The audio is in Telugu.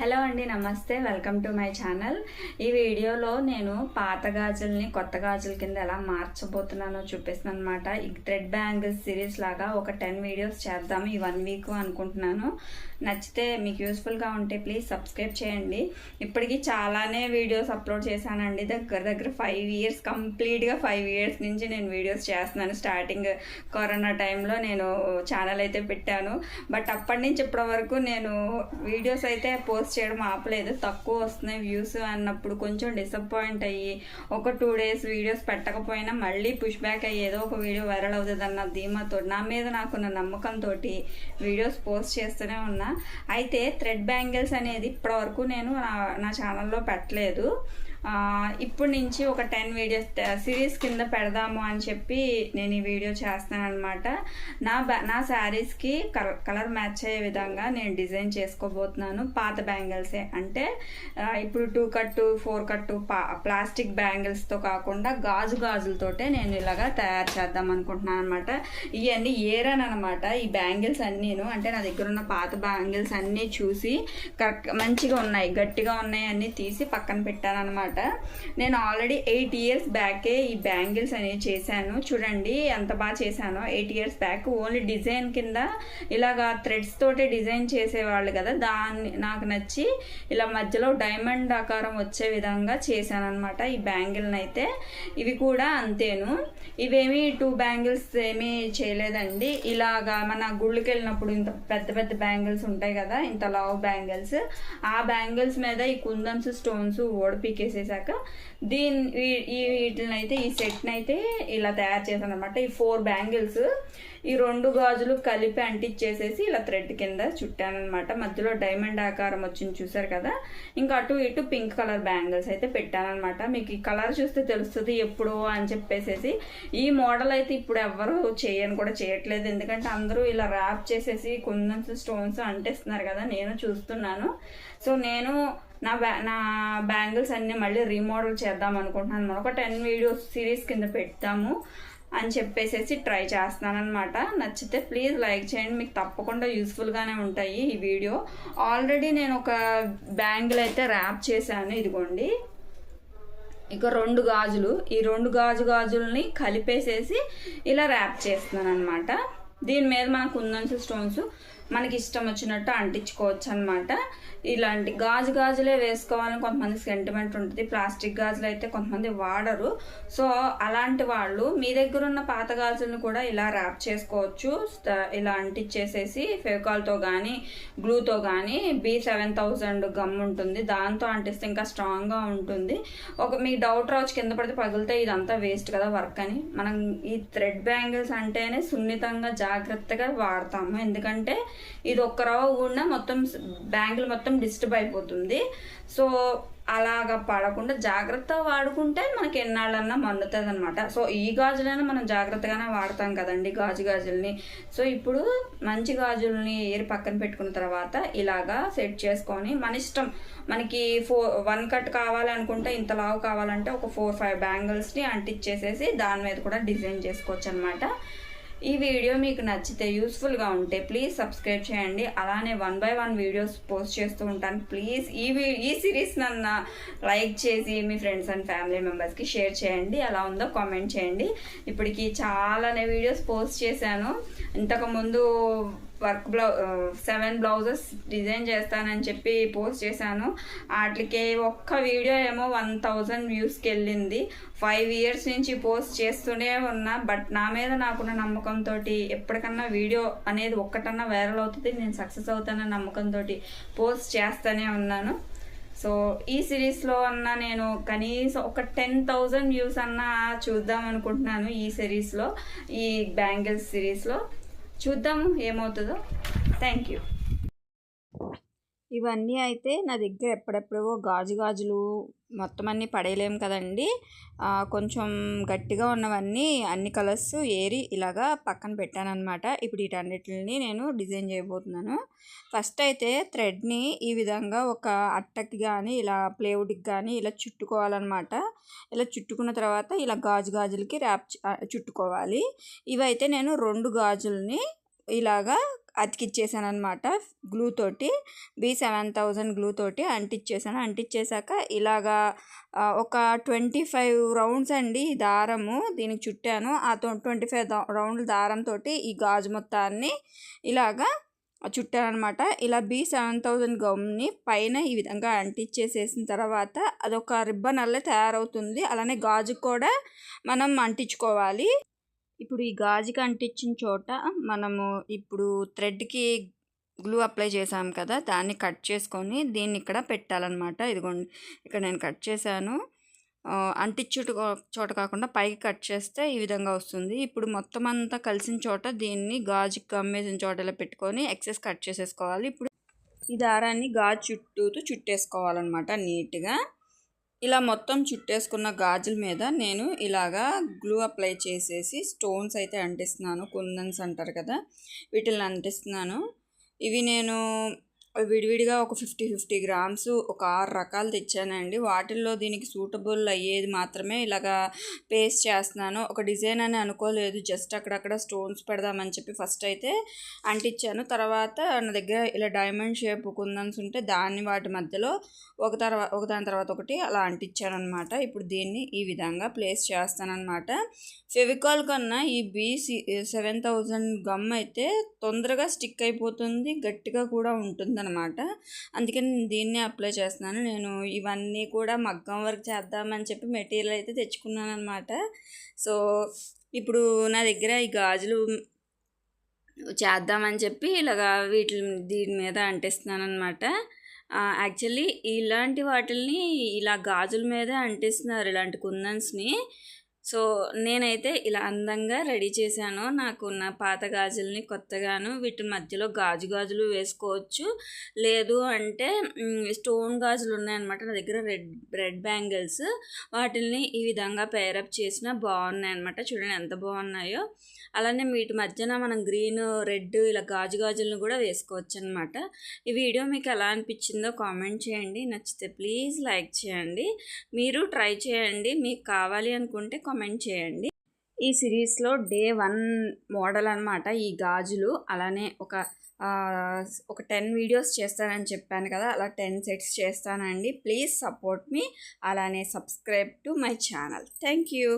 హలో అండి నమస్తే. Welcome to my channel. ఈ వీడియోలో నేను పాత గాజుల్ని కొత్త గాజుల కింద ఎలా మార్చబోతున్నానో చూపిస్తున్నాను అనమాట ఈ థ్రెడ్ బ్యాంగిల్స్ సిరీస్ లాగా ఒక టెన్ వీడియోస్ చేద్దాము. ఈ వన్ వీక్ అనుకుంటున్నాను. నచ్చితే మీకు యూస్ఫుల్గా ఉంటే ప్లీజ్ సబ్స్క్రైబ్ చేయండి. ఇప్పటికీ చాలానే వీడియోస్ అప్లోడ్ చేశానండి. దగ్గర దగ్గర ఫైవ్ ఇయర్స్ కంప్లీట్గా ఫైవ్ ఇయర్స్ నుంచి నేను వీడియోస్ చేస్తున్నాను. స్టార్టింగ్ కరోనా టైంలో నేను ఛానల్ అయితే పెట్టాను. బట్ అప్పటి నుంచి ఇప్పటి వరకు నేను వీడియోస్ అయితే పోస్ట్ చేయడం ఆపలేదు. తక్కువ వస్తున్నాయి వ్యూస్ అన్నప్పుడు కొంచెం డిసప్పాయింట్ అయ్యి ఒక టూ డేస్ వీడియోస్ పెట్టకపోయినా మళ్ళీ పుష్ బ్యాక్ అయ్యి ఏదో ఒక వీడియో వైరల్ అవుతుంది అన్న ధీమాతో నా మీద నాకున్న నమ్మకంతో వీడియోస్ పోస్ట్ చేస్తూనే ఉన్నా. అయితే థ్రెడ్ బ్యాంగిల్స్ అనేది ఇప్పటివరకు నేను నా నా ఛానల్లో పెట్టలేదు. ఇప్పటి నుంచి ఒక టెన్ వీడియోస్ సిరీస్ కింద పెడదాము అని చెప్పి నేను ఈ వీడియో చేస్తాను అనమాట నా బ్యా నా శారీస్కి కలర్ మ్యాచ్ అయ్యే విధంగా నేను డిజైన్ చేసుకోబోతున్నాను. పాత బ్యాంగిల్సే అంటే ఇప్పుడు టూ కట్టు ఫోర్ కట్టు ప్లాస్టిక్ బ్యాంగిల్స్తో కాకుండా గాజు గాజులతోటే నేను ఇలాగా తయారు చేద్దాం అనుకుంటున్నాను అనమాట ఇవన్నీ ఏరన్ అనమాట ఈ బ్యాంగిల్స్ అన్నీను అంటే నా దగ్గర ఉన్న పాత బ్యాంగిల్స్ అన్నీ చూసి కరెక్ట్ మంచిగా ఉన్నాయి గట్టిగా ఉన్నాయి అన్నీ తీసి పక్కన పెట్టాను అనమాట నేను ఆల్రెడీ ఎయిట్ ఇయర్స్ బ్యాకే ఈ బ్యాంగిల్స్ అనేవి చేశాను. చూడండి ఎంత బాగా చేశానో. Eight years back only design కింద ఇలాగా థ్రెడ్స్ తోటి డిజైన్ చేసేవాళ్ళు కదా. దాన్ని నాకు నచ్చి ఇలా మధ్యలో డైమండ్ ఆకారం వచ్చే విధంగా చేశాను అనమాట ఈ బ్యాంగిల్ని అయితే ఇవి కూడా అంతేను. ఇవేమి టూ బ్యాంగిల్స్ ఏమీ చేయలేదండి. ఇలాగా మన గుళ్ళకి వెళ్ళినప్పుడు ఇంత పెద్ద పెద్ద బ్యాంగిల్స్ ఉంటాయి కదా. ఇంత లావ్ బ్యాంగిల్స్. ఆ బ్యాంగిల్స్ మీద ఈ కుందన్స్ స్టోన్స్ చేసేసాక దీని ఈ వీటిని అయితే ఈ సెట్ని అయితే ఇలా తయారు చేశాను అనమాట ఈ ఫోర్ బ్యాంగిల్స్ ఈ రెండు గాజులు కలిపి అంటించేసేసి ఇలా థ్రెడ్ కింద చుట్టాను అనమాట మధ్యలో డైమండ్ ఆకారం వచ్చింది చూసారు కదా? ఇంకా అటు ఇటు పింక్ కలర్ బ్యాంగిల్స్ అయితే పెట్టాను అనమాట మీకు ఈ కలర్ చూస్తే తెలుస్తుంది ఎప్పుడు అని చెప్పేసేసి. ఈ మోడల్ అయితే ఇప్పుడు ఎవరు చేయని కూడా చేయట్లేదు. ఎందుకంటే అందరూ ఇలా ర్యాప్ చేసేసి కుందన్స్ స్టోన్స్ అంటేస్తున్నారు కదా? నేను చూస్తున్నాను. సో నేను నా బ్యా నా బ్యాంగిల్స్ అన్ని మళ్ళీ రీమోడల్ చేద్దాం అనుకుంటున్నాను. అనమాట ఒక టెన్ వీడియోస్ సిరీస్ కింద పెడతాము అని చెప్పేసేసి ట్రై చేస్తున్నాను నచ్చితే ప్లీజ్ లైక్ చేయండి. మీకు తప్పకుండా యూస్ఫుల్గానే ఉంటాయి ఈ వీడియో. ఆల్రెడీ నేను ఒక బ్యాంగిల్ అయితే ర్యాప్ చేశాను ఇదిగోండి. ఇక రెండు గాజులు. ఈ రెండు గాజు గాజుల్ని కలిపేసేసి ఇలా ర్యాప్ చేస్తున్నాను అనమాట దీని మీద మనకు ఉందంచు స్టోన్స్ మనకి ఇష్టం వచ్చినట్టు అంటించుకోవచ్చు అనమాట ఇలాంటి గాజు గాజులే వేసుకోవాలని కొంతమంది సెంటిమెంట్ ఉంటుంది. ప్లాస్టిక్ గాజులు అయితే కొంతమంది వాడరు. సో అలాంటి వాళ్ళు మీ దగ్గర ఉన్న పాత గాజులను కూడా ఇలా ర్యాప్ చేసుకోవచ్చు. ఇలా అంటించేసేసి ఫెవికాల్తో కానీ గ్లూతో కానీ బి సెవెన్ థౌజండ్ గమ్ ఉంటుంది. దాంతో అంటిస్తే ఇంకా స్ట్రాంగ్గా ఉంటుంది. ఒక మీ డౌట్ రావచ్చు కింద పడితే పగిలితే ఇదంతా వేస్ట్ కదా వర్క్ అని. మనం ఈ థ్రెడ్ బ్యాంగిల్స్ అంటేనే సున్నితంగా జాగ్రత్తగా వాడతాము. ఎందుకంటే ఇది ఒక్క రవ్వ కూడా మొత్తం బ్యాంగిల్ మొత్తం డిస్టర్బ్ అయిపోతుంది. సో అలాగా పడకుండా జాగ్రత్తగా వాడుకుంటే మనకి ఎన్నాళ్ళన్నా మన్నుతుంది అనమాట సో ఈ గాజులైనా మనం జాగ్రత్తగానే వాడతాం కదండి గాజు గాజుల్ని. సో ఇప్పుడు మంచి గాజుల్ని ఏరి పక్కన పెట్టుకున్న తర్వాత ఇలాగా సెట్ చేసుకొని మన ఇష్టం మనకి ఫోర్ వన్ కట్ కావాలనుకుంటే ఇంత లావు కావాలంటే ఒక ఫోర్ ఫైవ్ బ్యాంగిల్స్ని అంటించేసేసి దాని మీద కూడా డిజైన్ చేసుకోవచ్చు అనమాట ఈ వీడియో మీకు నచ్చితే యూస్ఫుల్గా ఉంటే ప్లీజ్ సబ్స్క్రైబ్ చేయండి. అలానే one by one videos post చేస్తూ ఉంటాను. ప్లీజ్ ఈ వీ- ఈ సిరీస్ నన్ను లైక్ చేసి మీ ఫ్రెండ్స్ అండ్ ఫ్యామిలీ మెంబర్స్కి షేర్ చేయండి. ఎలా ఉందో కామెంట్ చేయండి. ఇప్పటికి చాలానే వీడియోస్ పోస్ట్ చేశాను. ఇంతకుముందు work blouse seven blouses design చేస్తానని చెప్పి పోస్ట్ చేశాను. వాటికి ఒక్క వీడియో ఏమో వన్ థౌజండ్ వ్యూస్కి వెళ్ళింది. ఫైవ్ ఇయర్స్ నుంచి పోస్ట్ చేస్తూనే ఉన్నా బట్ నా మీద నాకున్న నమ్మకంతో ఎప్పటికన్నా వీడియో అనేది ఒక్కటన్నా వైరల్ అవుతుంది నేను సక్సెస్ అవుతానన్న నమ్మకంతో పోస్ట్ చేస్తూనే ఉన్నాను. సో ఈ సిరీస్లో అన్న నేను కనీసం ఒక టెన్ థౌజండ్ వ్యూస్ అన్న చూద్దాం అనుకుంటున్నాను ఈ సిరీస్లో ఈ బ్యాంగిల్స్ సిరీస్లో. చూద్దాము ఏమవుతుందో. థ్యాంక్ యూ ఇవన్నీ అయితే నా దగ్గర ఎప్పుడెప్పుడో గాజు గాజులు మొత్తం అన్నీ పడేయలేము కదండి. కొంచెం గట్టిగా ఉన్నవన్నీ అన్ని కలర్స్ ఏరి ఇలాగా పక్కన పెట్టాను అనమాట ఇప్పుడు వీటన్నిటిని నేను డిజైన్ చేయబోతున్నాను. ఫస్ట్ అయితే థ్రెడ్ని ఈ విధంగా ఒక అట్టకి కానీ ఇలా ప్లేవుడ్కి కానీ ఇలా చుట్టుకోవాలన్నమాట. ఇలా చుట్టుకున్న తర్వాత ఇలా గాజు గాజులకి ర్యాప్ చుట్టుకోవాలి. ఇవైతే నేను రెండు గాజుల్ని ఇలాగా అతికిచ్చేసాను అనమాట గ్లూ తోటి బీ సెవెన్ థౌజండ్ గ్లూ తోటి అంటిచ్చేసాను. అంటిచ్చేసాక ఇలాగా ఒక ట్వంటీ ఫైవ్ రౌండ్స్ అండి ఈ దారము దీనికి చుట్టాను. ఆ ట్వంటీ ఫైవ్ రౌండ్ల దారంతో ఈ గాజు మొత్తాన్ని ఇలాగా చుట్టానమాట ఇలా బీ సెవెన్ థౌజండ్ గమ్ని పైన ఈ విధంగా అంటించేసేసిన తర్వాత అదొక రిబ్బన్ అల్లే తయారవుతుంది. అలానే గాజు కూడా మనం అంటించుకోవాలి. ఇప్పుడు ఈ గాజుకి అంటించిన చోట మనము ఇప్పుడు థ్రెడ్కి గ్లూ అప్లై చేసాం కదా దాన్ని కట్ చేసుకొని దీన్ని ఇక్కడ పెట్టాలన్నమాట. ఇదిగోండి ఇక్కడ నేను కట్ చేశాను. అంటిచ్చుట అంటించుట చోట కాకుండా పైకి కట్ చేస్తే ఈ విధంగా వస్తుంది. ఇప్పుడు మొత్తం అంతా కలిసిన చోట దీన్ని గాజుకి కమ్మేసిన చోటలో పెట్టుకొని ఎక్సెస్ కట్ చేసేసుకోవాలి. ఇప్పుడు ఈ దారాన్ని గాజు చుట్టూతూ చుట్టేసుకోవాలన్నమాట నీట్గా. ఇలా మొత్తం చుట్టేసుకున్న గాజుల మీద నేను ఇలాగా గ్లూ అప్లై చేసేసి స్టోన్స్ అయితే అంటిస్తున్నాను కుందన్స్ అంటారు కదా వీటిని అంటిస్తున్నాను. ఇవి నేను విడివిడిగా ఒక ఫిఫ్టీ ఫిఫ్టీ గ్రామ్స్ ఒక ఆరు రకాలు తెచ్చానండి. వాటిల్లో దీనికి సూటబుల్ అయ్యేది మాత్రమే ఇలాగా పేస్ట్ చేస్తున్నాను. ఒక డిజైన్ అని అనుకోలేదు. జస్ట్ అక్కడక్కడ స్టోన్స్ పెడదామని చెప్పి ఫస్ట్ అయితే అంటించాను. తర్వాత నా దగ్గర ఇలా డైమండ్ షేప్ కుందన్స్ ఉంటే దాన్ని వాటి మధ్యలో ఒక తర్వాత ఒక దాని తర్వాత ఒకటి అలా అంటించాను అనమాట ఇప్పుడు దీన్ని ఈ విధంగా ప్లేస్ చేస్తానన్నమాట. ఫెవికాల్ కన్నా ఈ బీ సెవెన్ థౌజండ్ గమ్ అయితే తొందరగా స్టిక్ అయిపోతుంది గట్టిగా కూడా ఉంటుంది. ఉందన్నమాట. అందుకని నేను దీన్ని అప్లై చేస్తున్నాను. నేను ఇవన్నీ కూడా మగ్గం వర్క్ చేద్దామని చెప్పి మెటీరియల్ అయితే తెచ్చుకున్నాను అనమాట సో ఇప్పుడు నా దగ్గర ఈ గాజులు చేద్దామని చెప్పి ఇలాగా వీటి దీని మీద అంటిస్తున్నాను అనమాట యాక్చువల్లీ ఇలాంటి వాటిల్ని ఇలా గాజుల మీద అంటిస్తున్నారు ఇలాంటి కుందన్స్ని. సో నేనైతే ఇలా అందంగా రెడీ చేశాను. నాకున్న పాత గాజుల్ని కొత్తగాను వీటి మధ్యలో గాజు గాజులు వేసుకోవచ్చు. లేదు అంటే స్టోన్ గాజులు ఉన్నాయన్నమాట. నా దగ్గర రెడ్ రెడ్ బ్యాంగిల్స్. వాటిల్ని ఈ విధంగా పేరప్ చేసిన బాగున్నాయి అనమాట చూడండి ఎంత బాగున్నాయో. అలానే వీటి మధ్యన మనం గ్రీన్ రెడ్ ఇలా గాజు గాజులను కూడా వేసుకోవచ్చు అనమాట ఈ వీడియో మీకు ఎలా అనిపించిందో కామెంట్ చేయండి. నచ్చితే ప్లీజ్ లైక్ చేయండి. మీరు ట్రై చేయండి. మీకు కావాలి అనుకుంటే కామెంట్ చేయండి. ఈ సిరీస్లో డే వన్ మోడల్ అనమాట ఈ గాజులు. అలానే ఒక ఒక టెన్ వీడియోస్ చేస్తానని చెప్పాను కదా అలా టెన్ సెట్స్ చేస్తానండి. Please support me. అలానే subscribe to my channel. Thank you